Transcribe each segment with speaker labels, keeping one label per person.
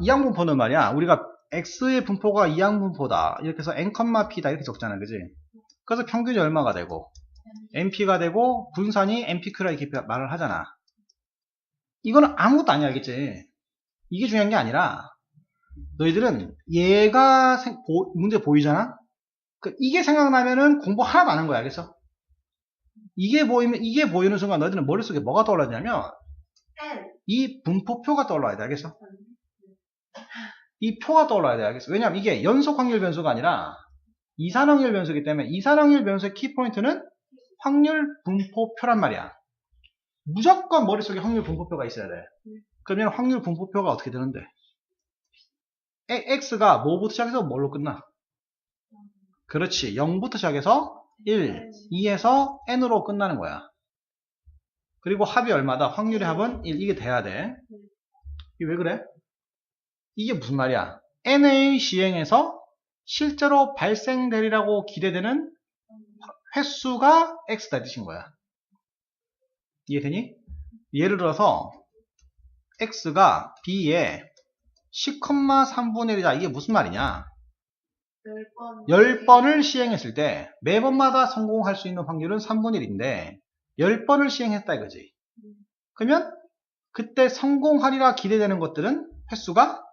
Speaker 1: 이항 분포는 말이야. 우리가 x의 분포가 이항 분포다. 이렇게 해서 n, p다 이렇게 적잖아. 그지? 그래서 평균이 얼마가 되고 np가 되고 분산이 npq라 이렇게 말을 하잖아. 이거는 아무것도 아니야. 알겠지? 이게 중요한 게 아니라 너희들은 얘가 생- 보- 문제 보이잖아? 그 이게 생각나면은 공부 하나도 안 한 거야. 알겠어? 이게 보이면 이게 보이는 순간 너희들은 머릿속에 뭐가
Speaker 2: N.
Speaker 1: 이 분포표가 떠올라야 돼. 알겠어? 이 표가 떠올라야 돼. 알겠어? 왜냐면 이게 연속 확률 변수가 아니라 이산 확률 변수이기 때문에 이산 확률 변수의 키포인트는 확률 분포표란 말이야. 무조건 머릿속에 확률 분포표가 있어야 돼. 그러면 확률 분포표가 어떻게 되는데? 에- x가 뭐부터 시작해서 뭘로 끝나? 그렇지. 0부터 시작해서 1, 2에서 n으로 끝나는 거야. 그리고 합이 얼마다? 확률의 합은 1. 이게 돼야 돼. 이게 왜 그래? 이게 무슨 말이야? n의 시행에서 실제로 발생되리라고 기대되는 횟수가 x다 뜻인 거야. 이해되니? 예를 들어서 x가 b에 10,3분의 1이다. 이게 무슨 말이냐?
Speaker 2: 10번.
Speaker 1: 10번을 시행했을 때 매번마다 성공할 수 있는 확률은 3분의 1인데 10번을 시행했다 이거지. 그러면 그때 성공하리라 기대되는 것들은 횟수가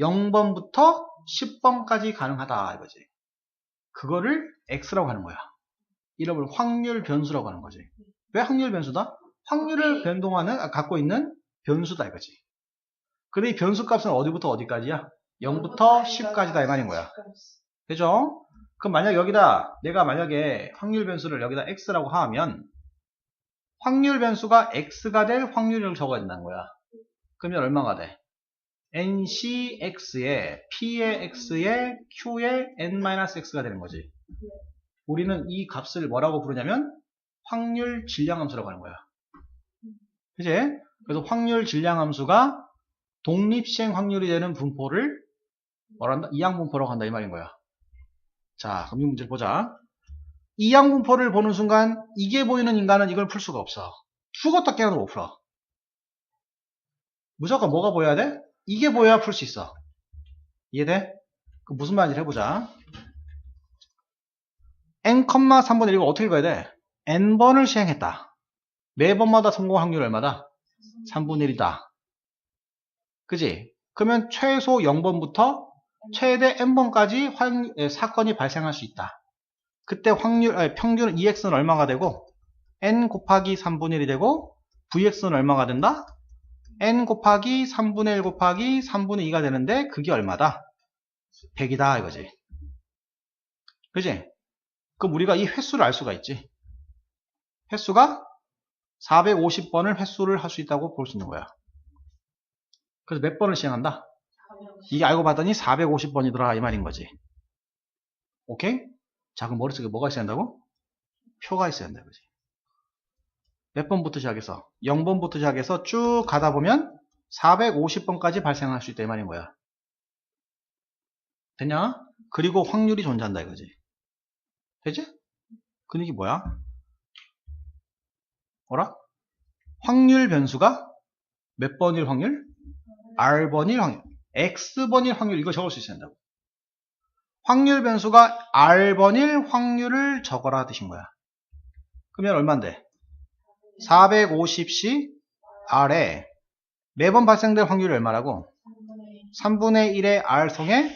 Speaker 1: 0번부터 10번까지 가능하다 이거지. 그거를 x라고 하는 거야. 이름을 확률 변수라고 하는 거지. 왜 확률 변수다? 확률을 변동하는 아, 갖고 있는 변수다 이거지. 근데 이 변수 값은 어디부터 어디까지야? 0부터 10까지다 이 말인 거야. 되죠? 그럼 만약 여기다 내가 만약에 확률 변수를 여기다 x라고 하면 확률 변수가 x가 될 확률을 적어야 된다는 거야. 그러면 얼마가 돼? Ncx에 p의 x에 q의 n-x가 되는 거지. 우리는 이 값을 뭐라고 부르냐면 확률 질량함수라고 하는 거야. 그지? 그래서 확률 질량함수가 독립시행 확률이 되는 분포를 뭐란다? 이항분포라고 한다 이 말인 거야. 자, 그럼 이 문제를 보자. 이항분포를 보는 순간 이게 보이는 인간은 이걸 풀 수가 없어. 죽었다 깨어도 못 풀어. 무조건 뭐가 보여야 돼? 이게 보여야 풀 수 있어. 이해돼? 그 무슨 말인지 해보자. n, 3분의 1 이거 어떻게 읽어야 돼? n번을 시행했다. 매번마다 성공 확률 얼마다? 3분의 1이다. 그지? 그러면 최소 0번부터 최대 n번까지 확- 예, 사건이 발생할 수 있다. 그때 확률, 아니, 평균 EX는 얼마가 되고, n 곱하기 3분의 1이 되고, VX는 얼마가 된다? N 곱하기 3분의 1 곱하기 3분의 2가 되는데, 그게 얼마다? 100이다, 이거지. 그지? 그럼 우리가 이 횟수를 알 수가 있지. 횟수가 450번을 횟수를 할 수 있다고 볼 수 있는 거야. 그래서 몇 번을 시행한다? 이게 알고 봤더니 450번이더라 이 말인 거지. 오케이? 자 그럼 머릿속에 뭐가 있어야 한다고? 표가 있어야 한다 그지. 몇 번부터 시작해서 0번부터 시작해서 쭉 가다 보면 450번까지 발생할 수 있다 이 말인 거야. 됐냐? 그리고 확률이 존재한다 이거지. 되지? 그 얘기 뭐야? 뭐라? 확률 변수가 몇 번일 확률? R번일 확률. X번일 확률 이거 적을 수 있어야 한다고. 확률 변수가 R번일 확률을 적어라 뜻인 거야. 그러면 얼만데? 450씩 R에 매번 발생될 확률이 얼마라고? 3분의 1의 R성에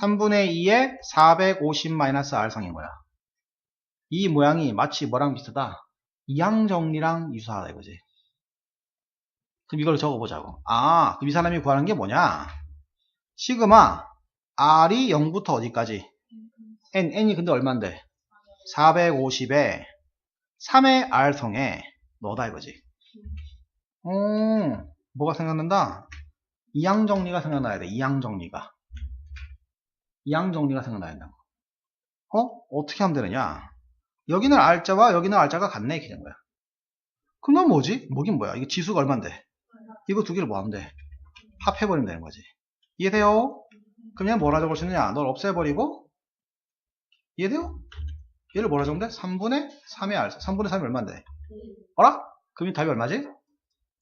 Speaker 1: 3분의 2의 450-R성인 거야. 이 모양이 마치 뭐랑 비슷하다? 이항정리랑 유사하다 이거지. 그럼 이걸 적어보자고. 아, 그럼 이 사람이 구하는 게 뭐냐? 시그마 R이 0부터 어디까지? N, N이 근데 얼만데? 450에 3의 R성에 너다 이거지. 오, 뭐가 생각난다? 이항정리가 생각나야 돼. 이항정리가. 이항정리가 생각나야 된다. 어? 어떻게 하면 되느냐? 여기는 R자와 여기는 R자가 같네 이렇게 된 거야. 그럼 넌 뭐지? 뭐긴 뭐야? 이거 지수가 얼만데? 이거 두 개를 뭐 하면 돼? 합해버리면 되는 거지. 이해돼요? 얘 뭐라 적을 수 있느냐? 널 없애버리고 이해돼요? 얘를 뭐라 돼? 3분의 3의 R 3분의 3이 얼만데? 어라? 그럼 이 답이 얼마지?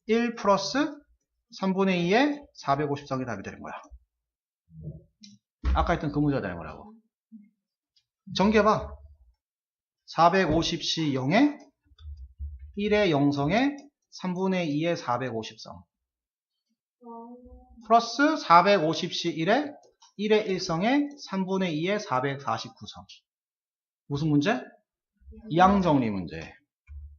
Speaker 1: 1 플러스 3분의 2의 453이 답이 되는 거야. 아까 했던 그 문제가 되는 거라고. 전개봐. 450시 0에 1의 0성에 3분의 2의 453. 플러스 450시 1에 1의 1성에 3분의 2의 449성. 무슨 문제? 이항정리 문제.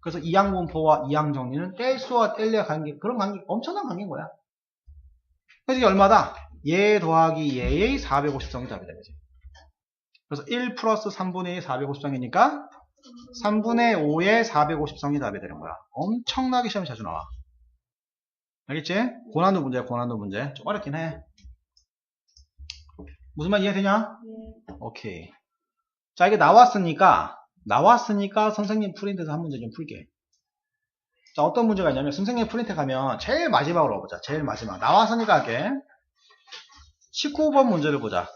Speaker 1: 그래서 이항분포와 이항정리는 뗄수와 뗄래야 관계, 그런 관계, 엄청난 관계인 거야. 그래서 이게 얼마다? 얘 더하기 얘의 450성이 답이 되겠지. 그래서 1 플러스 3분의 2의 450성이니까 3분의 5의 450성이 답이 되는 거야. 엄청나게 시험이 자주 나와. 알겠지? 고난도 문제야, 고난도 문제. 좀 어렵긴 해. 무슨 말 이해되냐?
Speaker 2: 예.
Speaker 1: 오케이. 자, 이게 나왔으니까, 나왔으니까 선생님 프린트에서 한 문제 좀 풀게. 자, 어떤 문제가 있냐면, 선생님 프린트 가면 제일 마지막으로 보자. 제일 마지막. 나왔으니까 할게. 19번 문제를 보자.